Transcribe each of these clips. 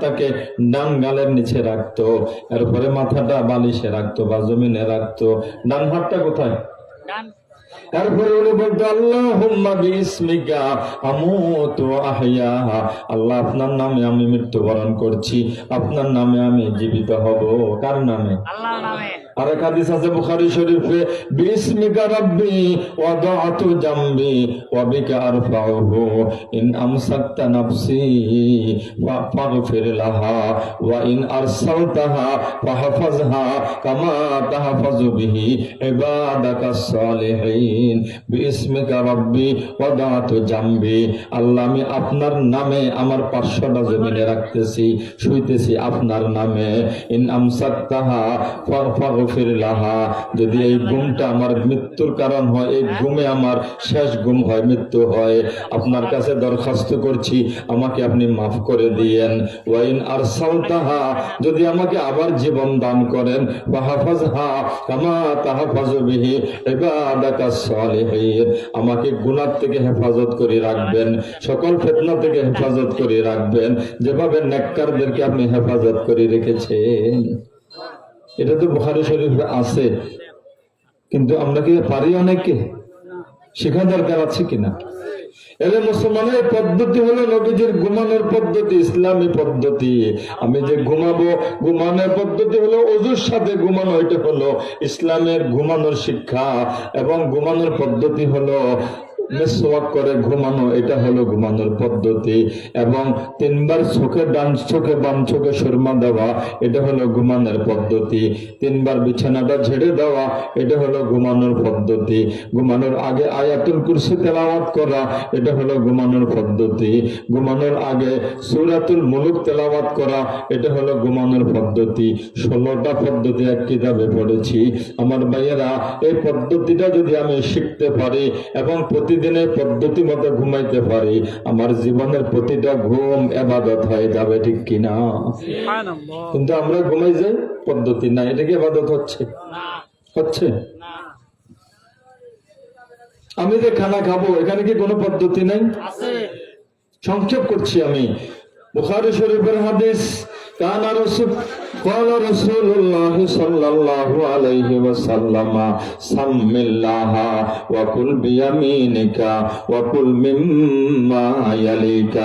তাকে ডান গালের নিচে রাখতো এরপরে মাথাটা বালিশে রাখতো বা জমিনে রাখতো। ডান হাতটা কোথায়? তারপরে উনি বলতো আল্লাহুম্মা আমুতু আল্লাহ আপনার নামে আমি মৃত্যুবরণ করছি। আপনার নামে আমি জীবিত হব। কার নামে? আল্লাহর নামে। আর হাদিস আছে বুখারী শরীফে, বিসমিকা রাব্বি জামবি ওয়া বিকা আরফাউহু ইন নাফসি ফাগফির লাহা ওয়া ইন আরসালতাহা ফাহফাজহা কামা বিহি সালিহিন। বিসমিকা রাব্বি জামবি। আল্লাহ, আমি আপনার নামে আমার পাঁচশোটা জমিনে রাখতেছি, শুইতেছি আপনার নামে। ইন আমসাকতাহা ফাগফির লাহা। যদি এই ঘুমটা আমার মৃত্যুর কারণ হয়, এই ঘুমে আমার শেষ ঘুম হয়, মৃত্যু হয়, আপনার কাছে দরখাস্ত করছি, আমাকে আপনি মাফ করে দিয়েন। ওয়াইন আর সালতাহা যদি আমাকে আবার জীবন দান করেন বাহাফাজহা কামা তাহাফাজু বিহি ইবাদাকা সালিহিন। আমাকে গুনাহ থেকে হেফাজত করে রাখবেন, সকল ফিতনা থেকে হেফাজত করে রাখবেন। যেভাবে নেককারদেরকে আপনি হেফাজত করে রেখেছেন। এটা তো বুখারি শরীফে আছে। কিন্তু আমরা কি পারি অনেকে শেখা দরকার আছে কিনা? এলে মুসলমানের পদ্ধতি হলো নবীজির ঘুমানোর পদ্ধতি, ইসলামী পদ্ধতি। আমি যে ঘুমাবো, ঘুমানোর পদ্ধতি হলো অজুর সাথে ঘুমানো, এটা হলো ইসলামের ঘুমানোর শিক্ষা। এবং ঘুমানোর পদ্ধতি হলো মেসওয়াক করে ঘুমানো, এটা হলো ঘুমানোর পদ্ধতি। এবং তিনবার চোখে ডান, চোখে বাম, চোখে সুরমা দেওয়া, এটা হলো ঘুমানোর পদ্ধতি। তিনবার বিছানাটা ঝেড়ে দেওয়া, এটা হলো ঘুমানোর পদ্ধতি। ঘুমানোর আগে আয়াতুল কুরসি তেলাওয়াত করা, এটা হলো ঘুমানোর পদ্ধতি। ঘুমানোর আগে সুরাতুল মুলুক তেলাওয়াত করা, এটা হলো ঘুমানোর পদ্ধতি। ষোলোটা পদ্ধতি এক কিতাবে পড়েছি। আমার ভাইয়েরা, এই পদ্ধতিটা যদি আমি শিখতে পারি এবং প্রতিদিনের পদ্ধতি মতো ঘুমাইতে পারি আমার জীবনের প্রতিটা ঘুম এবাদত হয়ে যাবে ঠিক কিনা? কিন্তু আমরা ঘুমাই যাই পদ্ধতি না এটা কি এবাদত হচ্ছে? হচ্ছে? আমি যে খানা খাব এখানে কি কোনো পদ্ধতি নাই? সংক্ষেপ করছি আমি। বুখারী শরীফের হাদিস কান রাসূল قال رسول الله صلى الله عليه وسلم سم الله وكل بيمينك وكل مما يليك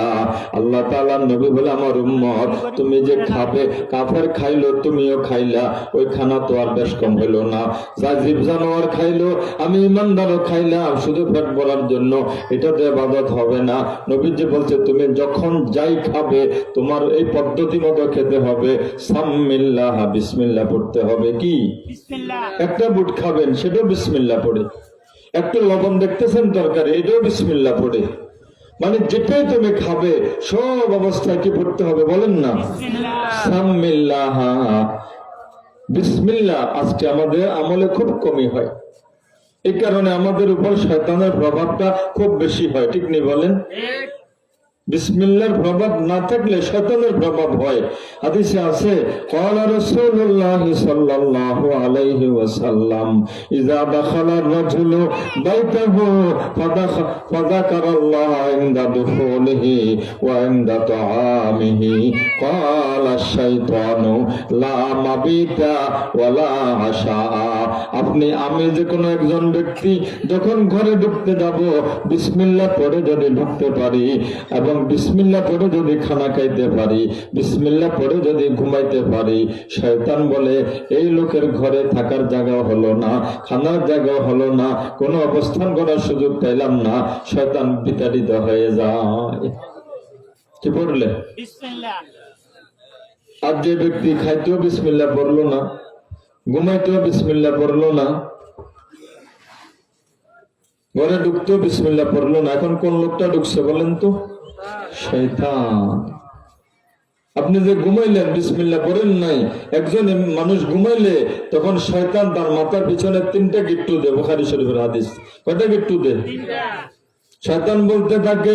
আল্লাহ তাআলা নবী বলে আমার উম্মত তুমি যে খাবে কাফের খাইলো তুমিও খাইলা ওই খানা তো আর বেশ কম হইলো না যা জীব জানোয়ার খাইলো আমি ইমানদারও খাইলাম শুধু পেট ভরার জন্য এটা তো ইবাদত হবে না নবীজি বলছে তুমি যখন যাই খাবে তোমার এই পদ্ধতি মতো খেতে হবে সাম্মিল্লাহ বিসমিল্লাহ পড়তে হবে কি? একটা বুট খাবেন সেটাও বিসমিল্লাহ পড়ে। একটু লবণ দেখতেছেন তরকারি এটাও বিসমিল্লাহ পড়ে। মানে যেটাই তুমি খাবে সব অবস্থায় কি পড়তে হবে বলেন না? সাম্মিল্লাহ। বিসমিল্লাহ আজকে আমাদের আমলে খুব কমই হয়। এই কারণে আমাদের উপর শয়তানের প্রভাবটা খুব বেশি হয় ঠিক নেই বলেন? বিসমিল্লার প্রভাব না থাকলে শতলের প্রভাব হয়। আদিসে আছে আপনি, আমি যে কোনো একজন ব্যক্তি যখন ঘরে ঢুকতে যাব বিসমিল্লা পরে যদি ঢুকতে পারি, এবং বিসমিল্লাহ পড়ে যদি খানা খাইতে পারি বিসমিল্লাহ পড়ে যদি ঘুমাইতে পারি। শয়তান বলে এই লোকের ঘরে থাকার জায়গা হলো না খানার জায়গা হলো না কোনো অবস্থান করার সুযোগ পেলাম না। শয়তান বিতাড়িত হয়ে যায়। কি পড়লে? আর যে ব্যক্তি খাইতেও বিসমিল্লাহ পড়ল না ঘুমাইতেও বিসমিল্লাহ পড়ল না ঘরে ঢুকতেও বিসমিল্লাহ পড়ল না এখন কোন লোকটা ঢুকছে বলেন তো? শৈতান আপনি যে ঘুমাইলেন বিসমিল্লা করেন নাই একজন মানুষ ঘুমাইলে তখন শয়তান তার মাথার পিছনে তিনটা গিট্টু দেয় বোখারি শরীফের হাদিস। কয়টা গিট্টু দে শয়তান বলতে থাকে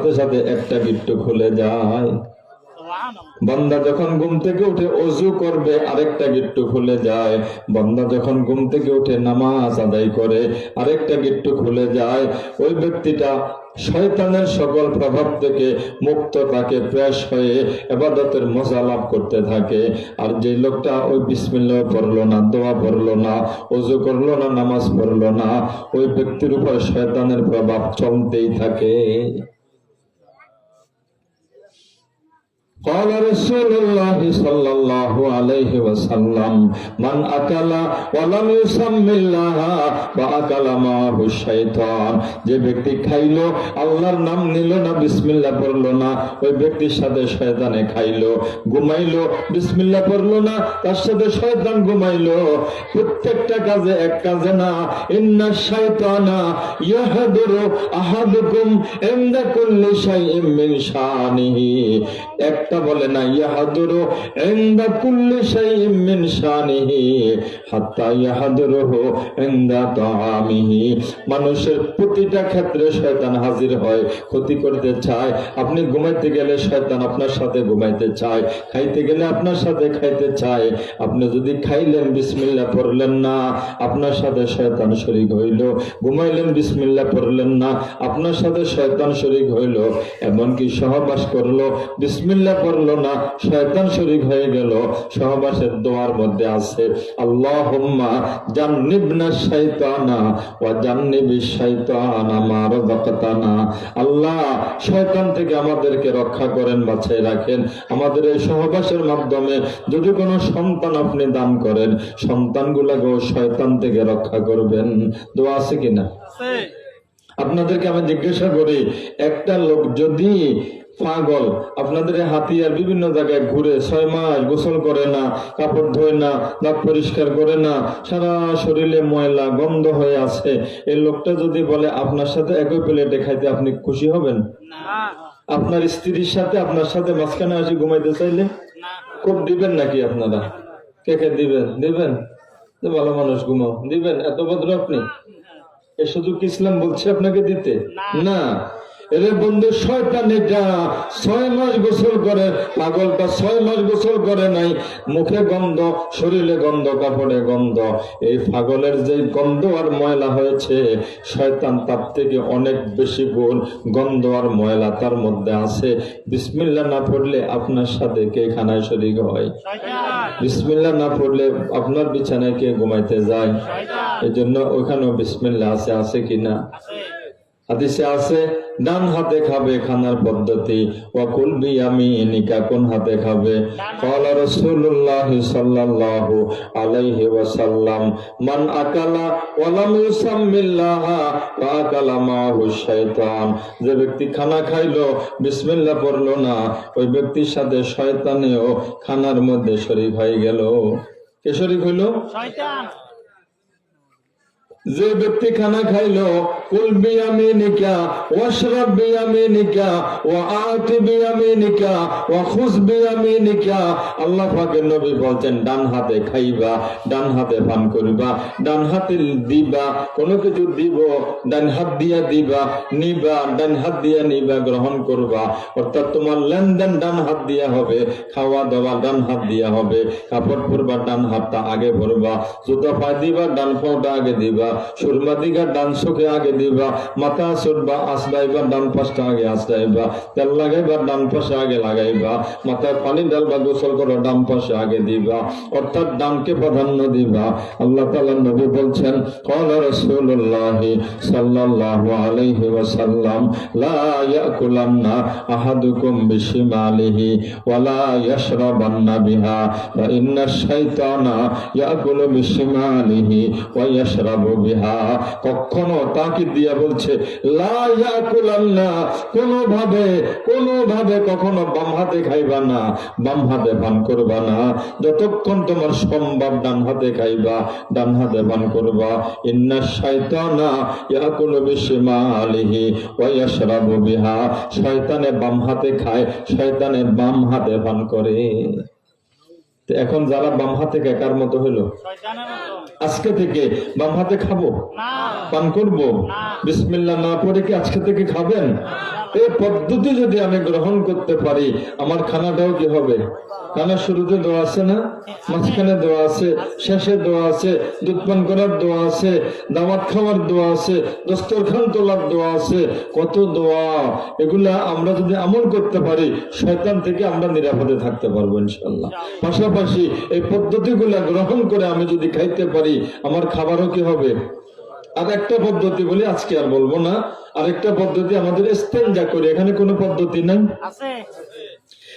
সাথে সাথে একটা গিট্টু খুলে যায়। বান্দা যখন ঘুম থেকে উঠে অজু করবে, আরেকটা গিট্টু খুলে যায়। বান্দা যখন ঘুম থেকে উঠে নামাজ আদায় করে, আরেকটা গিট্টু খুলে যায়। ওই ব্যক্তিটা শয়তানের সকল প্রভাব থেকে মুক্ত তাকে প্রেস হয়ে এবাদতের মজা লাভ করতে থাকে। আর যে লোকটা ওই বিসমিল্লা পড়ল না, দোয়া পড়ল না, অজু করল না, নামাজ পড়ল না, ওই ব্যক্তির উপর শয়তানের প্রভাব চলতেই থাকে। قال رسول الله صلى الله عليه وسلم من أكل ولم يسم الله فأكل معه الشيطان যে ব্যক্তি খাইলো আল্লাহর নাম নিল না বিসমিল্লাহ পড়লো না ওই ব্যক্তির সাথে শয়তানে খাইলো ঘুমাইলো বিসমিল্লাহ পড়লো না তার সাথে শয়তান ঘুমাইলো প্রত্যেকটা কাজে এক কাজে না ইন্না শাইতানা ইয়াহদুরু আহাদুকুম ইনদা কুল্লি শাইইন মিন শানিহি একটা বলে না, ইয়াহাদুরু ইনদা কুল্লি শাইইন মিন শানিহি, হাত্তা ইয়াহাদুরুহু ইনদা তাআমিহি। মানুষের প্রতিটা ক্ষেত্রে শয়তান হাজির হয়, ক্ষতি করতে চায়। আপনি ঘুমাইতে গেলে শয়তান আপনার সাথে ঘুমাইতে চায়, খাইতে গেলে আপনার সাথে খাইতে চায়। আপনি যদি খাইলেন, বিসমিল্লাহ পড়লেন না, আপনার সাথে শয়তান শরীক হইল। ঘুমাইলেন, বিসমিল্লাহ পড়লেন না, আপনার সাথে শয়তান শরীক হইল। এমনকি সহবাস করল, বিসমিল্লাহ পড়ল না শয়তান শরীক হয়ে গেল। সহবাসের দোয়ার মধ্যে আছে আল্লাহুম্মা জান্নিবনা শাইতানা ওয়া জান্নিবি শাইতানা মা রাযাকতানা। আল্লাহ শয়তান থেকে আমাদেরকে রক্ষা করেন বাঁচাই রাখেন। আমাদের এই সহবাসের মাধ্যমে যদি কোনো সন্তান আপনি দান করেন সন্তানগুলাকেও শয়তান থেকে রক্ষা করবেন। দোয়া আছে কিনা? আপনাদেরকে আমি জিজ্ঞাসা করি একটা লোক যদি পাগল আপনাদের হাতিয়ার বিভিন্ন জায়গায় ঘুরে ছয় মাস গোসল করে না কাপড় ধোয় না দাঁত পরিষ্কার করে না সারা শরীরে ময়লা গন্ধ হয়ে আছে। এই লোকটা যদি বলে আপনার সাথে একই প্লেটে খাইতে আপনি খুশি হবেন? আপনার স্ত্রীর সাথে আপনার সাথে মাঝখানে আসি ঘুমাইতে চাইলে? খুব দিবেন নাকি আপনারা? কে কে দিবেন? দিবেন? ভালো মানুষ ঘুমাও। দিবেন? এত ভদ্র আপনি? এ শুধু কি ইসলাম বলছে আপনাকে দিতে? না। এরে বন্ধু শয়তান এটা। ছয় মাস গোসল করে পাগলটা ছয় মাস গোসল করে নাই। মুখে গন্ধ শরীরে গন্ধ কাপড়ে গন্ধ। এই পাগলের যে গন্ধ আর ময়লা হয়েছে শয়তান তার থেকে অনেক বেশি গুণ গন্ধ আর ময়লা তার মধ্যে আছে। বিসমিল্লা না পড়লে আপনার সাথে কে খানায় শরিক হয়? বিসমিল্লা না পড়লে আপনার বিছানায় কে ঘুমাইতে যায়? এই জন্য ওখানেও বিসমিল্লা আছে আছে কিনা? আছে। হাদিসে আছে ডান হাতে খাবে খানার পদ্ধতি। ওয়াকুল বি নিকা কোন হাতে খাবে? কলা যে ব্যক্তি খানা খাইলো বিসমিল্লাহ পড়ল না ওই ব্যক্তির সাথে শয়তানেও খানার মধ্যে শরীক হয়ে গেল। কে শরীক হইল? শয়তান। যে ব্যক্তি খানা খাইলো, কুল বিয়ামিনিকা, ওয়াশরাব বিয়ামিনিকা, ওয়া আতি বিয়ামিনিকা, ওয়া খুজ বিয়ামিনিকা। আল্লাহ পাকের নবী ডান হাতে খাইবা, ডান হাতে পান করবা, ডান হাতে দিবা, কোনো কিছু দিব, ডান হাত দিয়া দিবা, নিবা, ডান হাত দিয়া নিবা, গ্রহণ করবা। অর্থাৎ তোমার লেনদেন ডান হাত দিয়া হবে খাওয়া দাওয়া ডান হাত দিয়া হবে, কাপড় পরবা ডান হাতটা আগে ভরবা, জুতা পায়ে দিবা, ডান পাওটা আগে দিবা সুরমা দিঘা ডান চোখে আগে দিবা, মাথা সুরবা আসলাইবা ডান পাশটা আগে আসলাইবা তেল লাগাইবা, ডান পাশে আগে লাগাইবা, মাথায় পানি ডালবা গোসল করো, ডান পাশে আগে দিবা, অর্থাৎ ডানকে প্রাধান্য দিবা। আল্লাহ তালা নবী বলছেন কল রসুল্লাহ সাল্লাহ আলহি ওসাল্লাম লাকুলান্না আহাদুকুম বিশিমালিহি ওয়ালা ইয়াশরাবান্না বিহা ইন্না শাইতানা ইয়াকুলু বিশিমালিহি ওয়া ইয়াশরাবু বিহা। কখনো তাকে দিয়া বলছে, লা ইয়াকুলান্না কোনোভাবে কোনোভাবে কখনো বাম হাতে খাইবা না, বাম হাতে পান করবা না। যতক্ষণ তোমার সম্ভব ডান হাতে খাইবা, ডান হাতে পান করবা। ইন্না শাইতানা ইয়াকুলু বিশিমালিহি ওয়া ইয়াশরাবু বিহা। শয়তানে বাম হাতে খায়, শয়তানে বাম হাতে পান করে। এখন যারা বাম হাতে কার মতো হলো? আজকে থেকে বাম হাতে খাব? পান করব? বিসমিল্লা না পরে কি আজকে থেকে খাবেন? এই পদ্ধতি যদি আমি গ্রহণ করতে পারি, আমার খানাটাও কি হবে? খানা শুরুতে দোয়া আছে না? মাঝখানে দোয়া আছে, শেষে দোয়া আছে, দুধ পান করার দোয়া আছে, দাওয়াত খাওয়ার দোয়া আছে, দস্তরখান তোলার দোয়া আছে। কত দোয়া? এগুলা আমরা যদি আমল করতে পারি, শয়তান থেকে আমরা নিরাপদে থাকতে পারব ইনশাল্লাহ পাশাপাশি এই পদ্ধতিগুলা গ্রহণ করে আমি যদি খাইতে পারি, আমার খাবারও কি হবে? আর একটা পদ্ধতি বলি, আজকে আর বলব না। আর একটা পদ্ধতি আমাদের স্তেঞ্জা করি। এখানে কোনো পদ্ধতি নাই?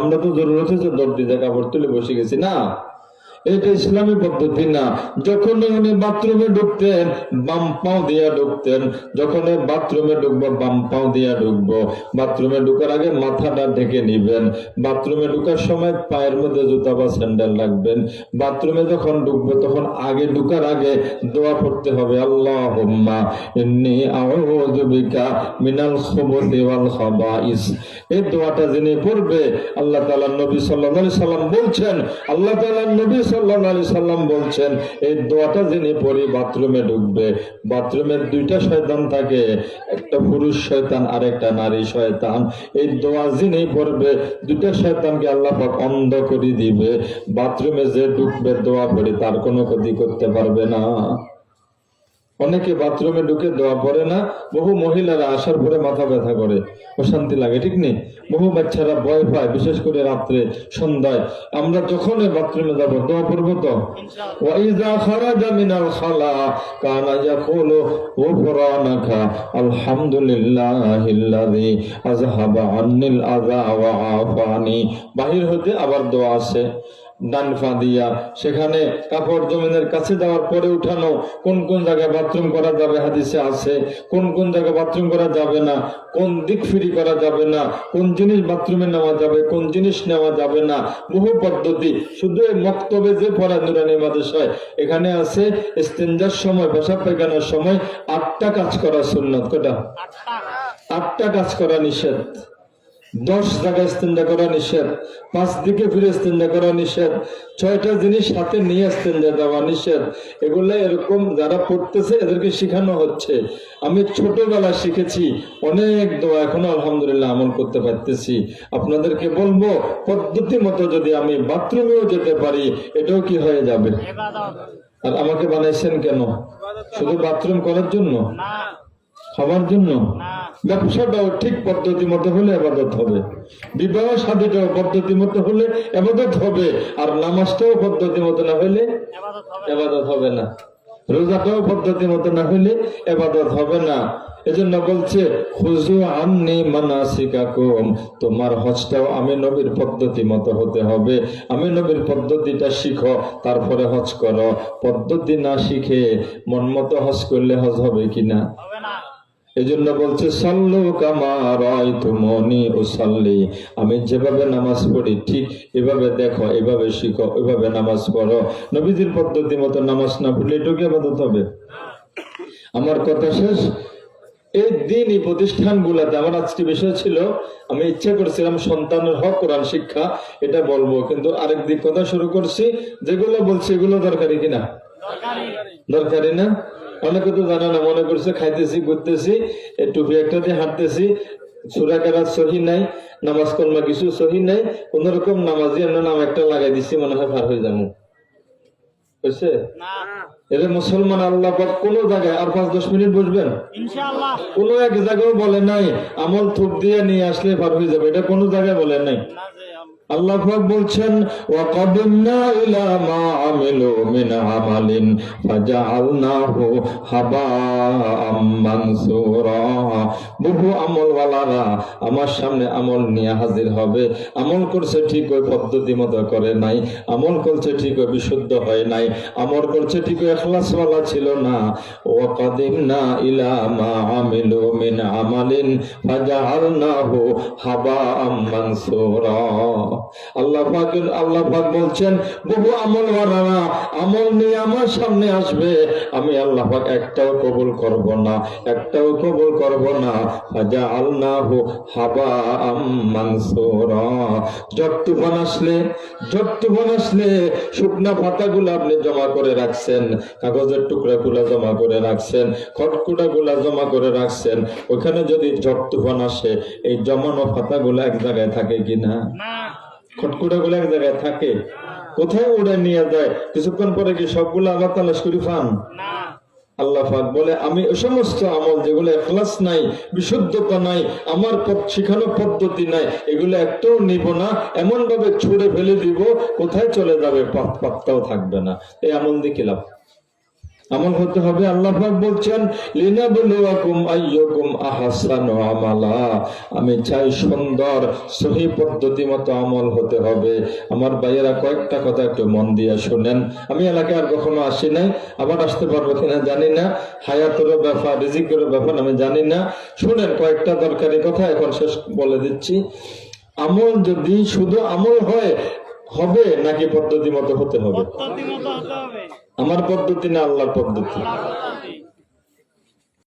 আমরা তো জরুরত হয়েছে দর্দি জায়গা পড়তে বসে গেছি। না এটা ইসলামী পদ্ধতি না। যখন উনি বাথরুমে ঢুকতেন, বাম পাও দিয়া ঢুকতেন। যখন বাথরুমে ঢুকবো, বাম পাও দিয়া ঢুকবো। বাথরুমে ঢুকার আগে মাথাটা ঢেকে নিবেন। বাথরুমে ঢুকার সময় পায়ের মধ্যে জুতা বা স্যান্ডেল রাখবেন। বাথরুমে যখন ঢুকবো, তখন আগে ঢুকার আগে দোয়া পড়তে হবে আল্লাহ ইন্নি আউযু বিকা মিনাল খুবুতি ওয়াল খাবাইস। এই দোয়াটা যিনি পড়বে, আল্লাহ তাআলা নবী সাল্লাল্লাহু সাল্লাম বলছেন, আল্লাহ তাআলা নবী সাল্লাম বলছেন, এই দোয়াটা যিনি পড়ি বাথরুমে ঢুকবে, বাথরুমের দুইটা শয়তান থাকে, একটা পুরুষ শয়তান আর একটা নারী শয়তান। এই দোয়া যিনি পড়বে, দুইটা শয়তানকে আল্লাহ পাক অন্ধ করে দিবে। বাথরুমে যে ঢুকবে দোয়া পড়ি, তার কোনো ক্ষতি করতে পারবে না। অনেকে বাথরুমে ঢুকে দোয়া পড়ে না বহু মহিলারা আসার পরে মাথা ব্যথা করে। অশান্তি লাগে ঠিক নেই? বহু বাচ্চারা ভয় পায় বিশেষ করে রাত্রে সন্ধ্যায়। আমরা যখনই বাথরুমে যাব দোয়া পড়ব তো? ওয়াইজা বাহির হতে আবার দোয়া আছে ডান দিয়া। সেখানে কাপড় জমিনের কাছে যাওয়ার পরে উঠানো কোন কোন জায়গায় বাথরুম করা যাবে হাদিসে আছে। কোন কোন জায়গায় বাথরুম করা যাবে না। কোন দিক ফিরি করা যাবে না। কোন জিনিস বাথরুমে নেওয়া যাবে কোন জিনিস নেওয়া যাবে না। বহু পদ্ধতি। শুধু এই মক্তবে যে পড়া নুরানি মাদ্রাসায় এখানে আছে ইস্তেঞ্জার সময় পেশাব পায়খানার সময় আটটা কাজ করা সুন্নত। কটা আটটা কাজ করা নিষেধ। দশ জায়গায় ইস্তেঞ্জা করা নিষেধ পাঁচ দিকে ফিরে ইস্তেঞ্জা করা নিষেধ ছয়টা জিনিস সাথে নিয়ে ইস্তেঞ্জা দেওয়া নিষেধ। এগুলো এরকম যারা পড়তেছে এদেরকে শেখানো হচ্ছে। আমি ছোটবেলা শিখেছি অনেক দোয়া এখনও আলহামদুলিল্লাহ আমল করতে পারতেছি। আপনাদেরকে বলব পদ্ধতি মতো যদি আমি বাথরুমেও যেতে পারি এটাও কি হয়ে যাবে? আর আমাকে বানাইছেন কেন? শুধু বাথরুম করার জন্য? খাবার জন্য। ব্যবসাটাও ঠিক পদ্ধতি মতো হলে আবাদত হবে। বিবাহ শাদীটাও পদ্ধতি মতো হলে আবাদত হবে। আর নামাজটাও পদ্ধতি মতো না হলে আবাদত হবে না। রোজাটাও পদ্ধতি মতো না হলে আবাদত হবে না। এজন্য বলছে খুজু আননি মানাসিকাকুম। তোমার হজটাও আমি নবীর পদ্ধতি মতো হতে হবে। আমি নবীর পদ্ধতিটা শিখো তারপরে হজ করো। পদ্ধতি না শিখে মন মতো হজ করলে হজ হবে কিনা? এজন্য বলছে সাল্লু কামার তুমনি ও সাল্লি আমি যেভাবে নামাজ পড়ি ঠিক এভাবে দেখো এভাবে শিখো এভাবে নামাজ পড়ো। নবীজির পদ্ধতি মতো নামাজ না পড়লে এটুকু আবাদত হবে? আমার কথা শেষ। এই দিন এই প্রতিষ্ঠানগুলোতে আমার আজকে বিষয় ছিল আমি ইচ্ছা করছিলাম সন্তানের হক কোরআন শিক্ষা এটা বলব কিন্তু আরেক দিক কথা শুরু করছি যেগুলো বলছি এগুলো দরকারি কিনা? দরকারি না? অনেকে তো জানে না মনে করছে খাইতেছি ঘুরতেছি টুপি একটা দিয়ে হাঁটতেছি সুরা কেরাত সহি নাই নামাজ কলমা কিছু সহি নাই কোন রকম নামাজি আমরা নাম একটা লাগাই দিছি মনে হয় পার হয়ে যাব। মুসলমান আল্লাহ পাক কোন জায়গায় আর পাঁচ দশ মিনিট বসবেন? কোনো এক জায়গায় বলে নাই আমল থুপ দিয়ে নিয়ে আসলে পার হয়ে যাবে এটা কোনো জায়গায় বলে নাই। আল্লাহ পাক বলছেন ওয়া কাদিমনা ইলা মা আমিলু মিন আমালিন ফাজআলনাহু হাবাআম মানসুরা। বহু আমলওয়ালারা আমার সামনে আমল নিয়ে হাজির হবে। আমল করছে ঠিক ওই পদ্ধতি মতো করে নাই। আমল করছে ঠিক ওই বিশুদ্ধ হয় নাই। আমল করছে ঠিক ওই ইখলাসওয়ালা ছিল না। ওয়া কাদিমনা ইলা মা আমিলু মিন আমালিন ফাজআলনাহু হাবাআম মানসুরা। আল্লাহ পাক আল্লাহ পাক বলছেন, বহু আমল আমল নিয়ে আমার সামনে আসবে। আমি একটাও কবুল করব না, একটাও কবুল করব না। আল্লাহু হাবা আসলে আসলে শুকনা পাতাগুলো আপনি জমা করে রাখছেন, কাগজের টুকরাগুলো জমা করে রাখছেন খটকুটাগুলা জমা করে রাখছেন। ওখানে যদি ঝট তুফান আসে, এই জমানো পাতাগুলো এক জায়গায় থাকে কিনা? না। খটকুটা গুলো এক জায়গায় থাকে। কোথায় উড়ে নিয়ে যায়? কিছুক্ষণ পরে কি সবগুলো আবার তালাশ করি ফান আল্লাহাক আল্লাহ পাক বলে আমি সমস্ত আমল যেগুলো এখলাস নাই বিশুদ্ধতা নাই আমার শিখানো পদ্ধতি নাই এগুলো একটাও নিব না এমন ভাবে ছুড়ে ফেলে দিব কোথায় চলে যাবে? পাত- পাত্তাও থাকবে না। এই আমল দিয়ে কি লাভ? আমল হতে হবে। আল্লাহ পাক বলছেন, লিনাবলুয়াকুম আইয়ুকুম আহসানু আমালা। আমি চাই সুন্দর, সহি পদ্ধতি মতো আমল হতে হবে। আমার ভাইয়েরা কয়েকটা কথা একটু মন দিয়ে শুনেন। আমি এলাকায় আর কখনো আসি নাই, আবার আসতে পারব কিনা জানি না। হায়াতেরও ব্যাপার, রিজিকেরও ব্যাপার, আমি জানি না। শুনেন, কয়েকটা দরকারি কথা এখন শেষ বলে দিচ্ছি। আমল যদি শুধু আমল হয় হবে নাকি পদ্ধতি মতো হতে হবে। আমার পদ্ধতি না আল্লাহর আল্লাহর পদ্ধতি।